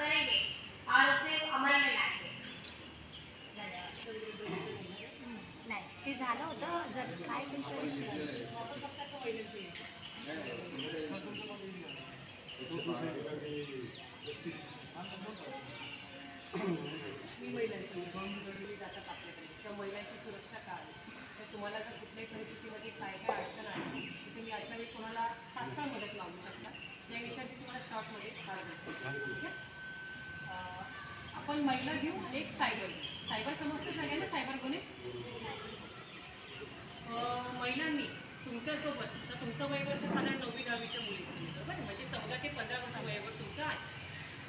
करेंगे और उसे अमल में लाएंगे। नाही ते झालं होतं जर काय मी महिलांची जातात आपल्याकडे त्या महिलांची सुरक्षा काय तर तुम्हाला जर कुठल्याही परिस्थितीमध्ये काय काय अडचण आली तर तुम्ही अशा वेळी कोणाला तात्काळ मदत मागू शकता? या विषयाची तुम्हाला शॉर्टमध्ये सांगतो ठीक आहे? आपण महिला घेऊ आणि एक सायबर. सायबर सायबर समजतं सगळ्यांना सायबर गुन्हे? महिलांनी तुमच्यासोबत तर तुमचं वय वर्ष साधारण नववी दहावीच्या मुली. बरोबर आहे? म्हणजे चौदा ते पंधरा वर्ष वयावर तुमचं आहे.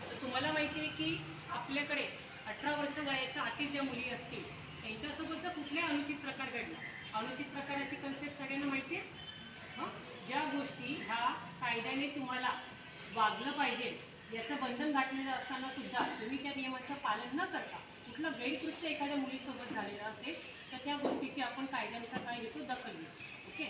तर तुम्हाला माहिती आहे की आपल्याकडे अठरा वर्ष वयाच्या आतील ज्या मुली असतील त्यांच्यासोबत जर कुठलाही अनुचित प्रकार घडला. अनुचित प्रकाराची कन्सेप्ट सगळ्यांना माहिती आहे? ज्या गोष्टी ह्या कायद्याने तुम्हाला वागलं पाहिजे याचं बंधन घातलेलं असताना सुद्धा तुम्ही त्या नियमाचं पालन न करता कुठलं गैरकृत्य एखाद्या मुलीसोबत झालेलं असेल तर त्या गोष्टीची आपण कायद्यानुसार काय घेतो दखल घेतो ओके?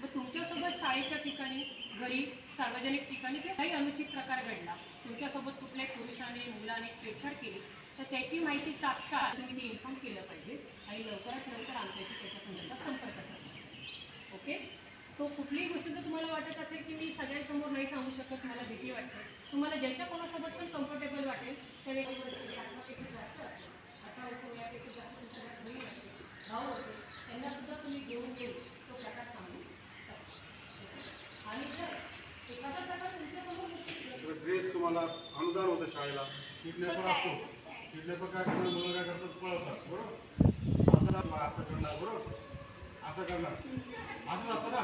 मग तुमच्यासोबत शाळेच्या ठिकाणी घरी सार्वजनिक ठिकाणी काही अनुचित प्रकार घडला तुमच्यासोबत कुठल्याही पुरुषाने मुलाने छेडछाड केली तर त्याची माहिती तात्काळ तुम्ही ते इन्फॉर्म केलं पाहिजे आणि लवकरात लवकर आमच्याशी त्याच्या संदर्भात संपर्क करा ओके? तो कुठलीही गोष्ट जर तुम्हाला वाटत असेल की मी सगळ्यांसमोर नाही सांगू शकत मला वाटतं तुम्हाला ज्याच्या कोणासोबत पण कम्फर्टेबल वाटेल त्या व्यक्तीबरोबर अठरापेक्षा जास्त जास्त तुमच्या तुम्ही घेऊन तो प्रकार सांगू शकता. आणि जर एखादा प्रकार ड्रेस तुम्हाला अनुदान होतं शाळेला. किडनॅपर असतो. किडनॅपर काय करणार मुलं काय करतात पळवतात बरोबर? आता असं करणार बरोबर? असं करणार. असंच असतं ना?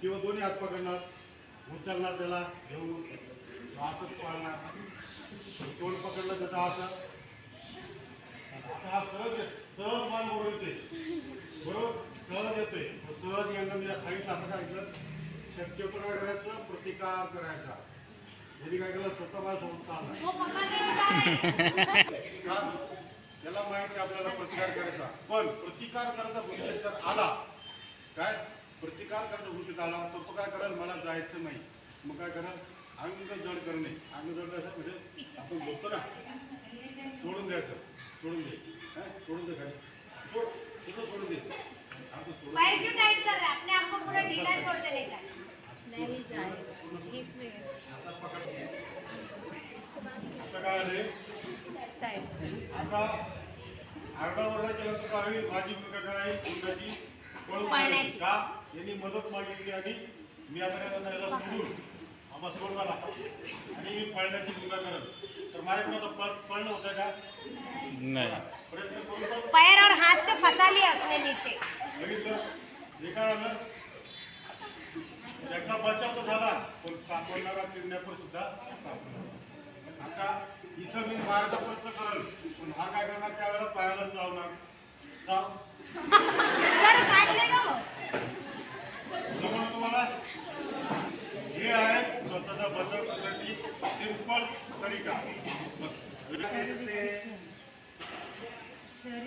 किंवा दोन्ही हात पकडणार. उचलणार त्याला घेऊन असं पळणार तोंड पकडलं त्याचं असं. सहज. सहज मान बरोबर येते बरोबर? सहज येतोय. सहज यांना मी सांगितलं आता काय ऐकलं शक्यतो काय करायचं प्रतिकार करायचा. यांनी काय केलं? स्वतः माझ्यासोबत चालला. वो पकड़ने में जा रहे हैं त्याला माहिती आपल्याला प्रतिकार करायचा. पण प्रतिकार करायचा आला काय? प्रतिकार करायचा वृत्तीत आला तर तो काय करेल? मला जायचं नाही. मग काय करेल? अंग जड करणे. अंग जड करायचं म्हणजे आपण बोलतो ना सोडून द्यायचं. सोडून दे. काय? सोडून दे काय सोड. सोडून दे. आता सोडून पैर क्यों टाइट कर रहे हैं अपने आप को पूरा ढीला छोड़ देने का? नाही जाय. इसलिए आता पकड. आता काय आले? आता आरडा काय होईल माझी भूमिका काय आहे? मुलाची पळून. का? यांनी मदत मागितली आणि मी आता सोडून आम्हा सोड मला आणि मी पळण्याची भूमिका करत. तर माझ्याकडे आता पळ पळणं होतं का? नाही. प्रयत्न करून पैर और हाथ से फंसा लिया उसने नीचे बघितलं हे काय आलं त्याचा बचाव तर झाला पण सापडणारा किडनॅपर सुद्धा सापडला. आता इथं मी मारायचा प्रयत्न करेल पण हा काय करणार? त्यावेळेला पायाला चावणार. चाव.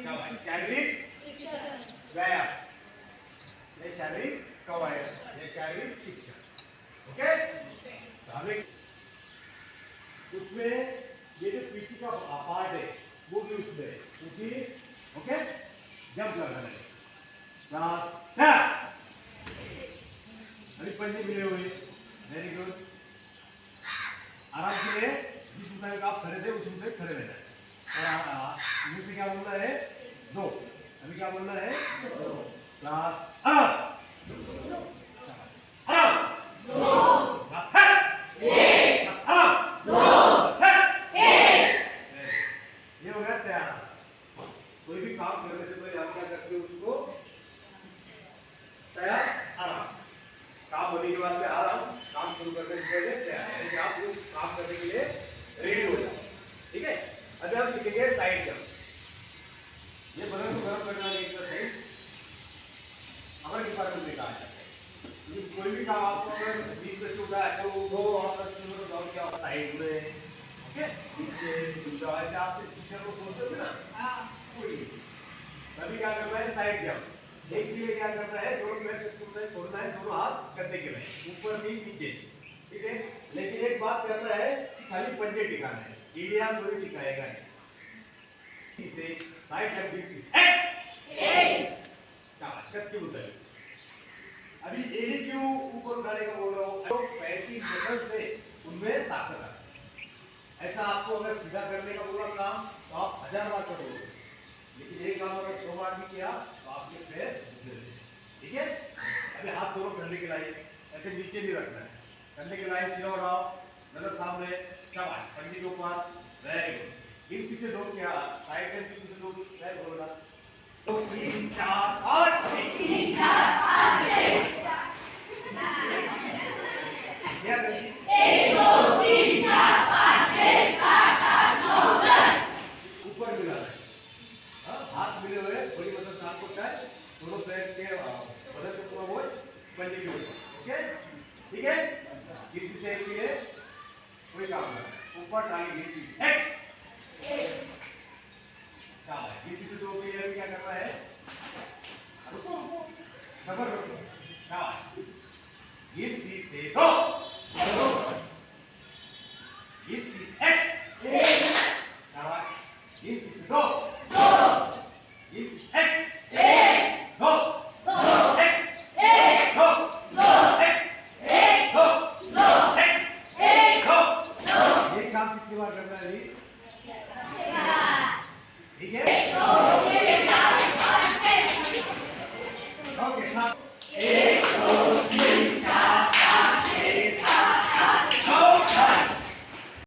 शारीरिक व्यायाम ये शारीरिक कवायद ये शारीरिक ओके हमें उसमें ये जो का है वो भी उसमें क्योंकि ओके पंजे मिले हुए वेरी गुड आराम से जिस आप खड़े थे उस खड़े रहना आ- आ- क्या बोलना है दो अभी क्या बोलना है ये कोई भी काम करने से आराम काम होने के बाद में आराम काम शुरू करने से पहले काम करने के लिए रेडी है। अभी हम सीखेंगे साइड जंप ये बदन को गर्म करने वाली एक्सरसाइज हमारे डिपार्टमेंट में कहा जाता है। कोई भी काम आपको अगर बीच में छूटा है तो उठो और दौड़ के आओ साइड में ओके नीचे दूसरा ऐसे आप टीचर को बोलते हो ना? कोई तभी क्या करना है? साइड जंप एक के लिए क्या करना है? दोनों पैर छोड़ना है दोनों हाथ कंधे के में ऊपर भी नीचे ठीक है? लेकिन एक बात करना है कि खाली पंजे टिकाना है। इंडिया पूरी टिकाएगा नहीं। इसे राइट हैंड गिफ्ट शाबाश कच्ची उतरी अभी एडी क्यों ऊपर उठाने का बोल रहा हूँ। तो पैर की मसल से उनमें ताकत है। ऐसा आपको अगर सीधा करने का बोला काम तो आप हज़ार बार करोगे। लेकिन एक काम अगर सौ बार भी किया तो आपके पैर। ठीक है? अभी हाथ दोनों कंधे के लाइन ऐसे नीचे नहीं रखना है। कंधे के लाइन सीधा उठाओ हमने क्या बात पंडित लोग वेरी गुड इन किसे लोग क्या साइड में किसे लोग वेरी गुड ना तो तीन चार पाँच छः तीन चार पाँच छः यार खबर होतो. चा एक दिसे तो.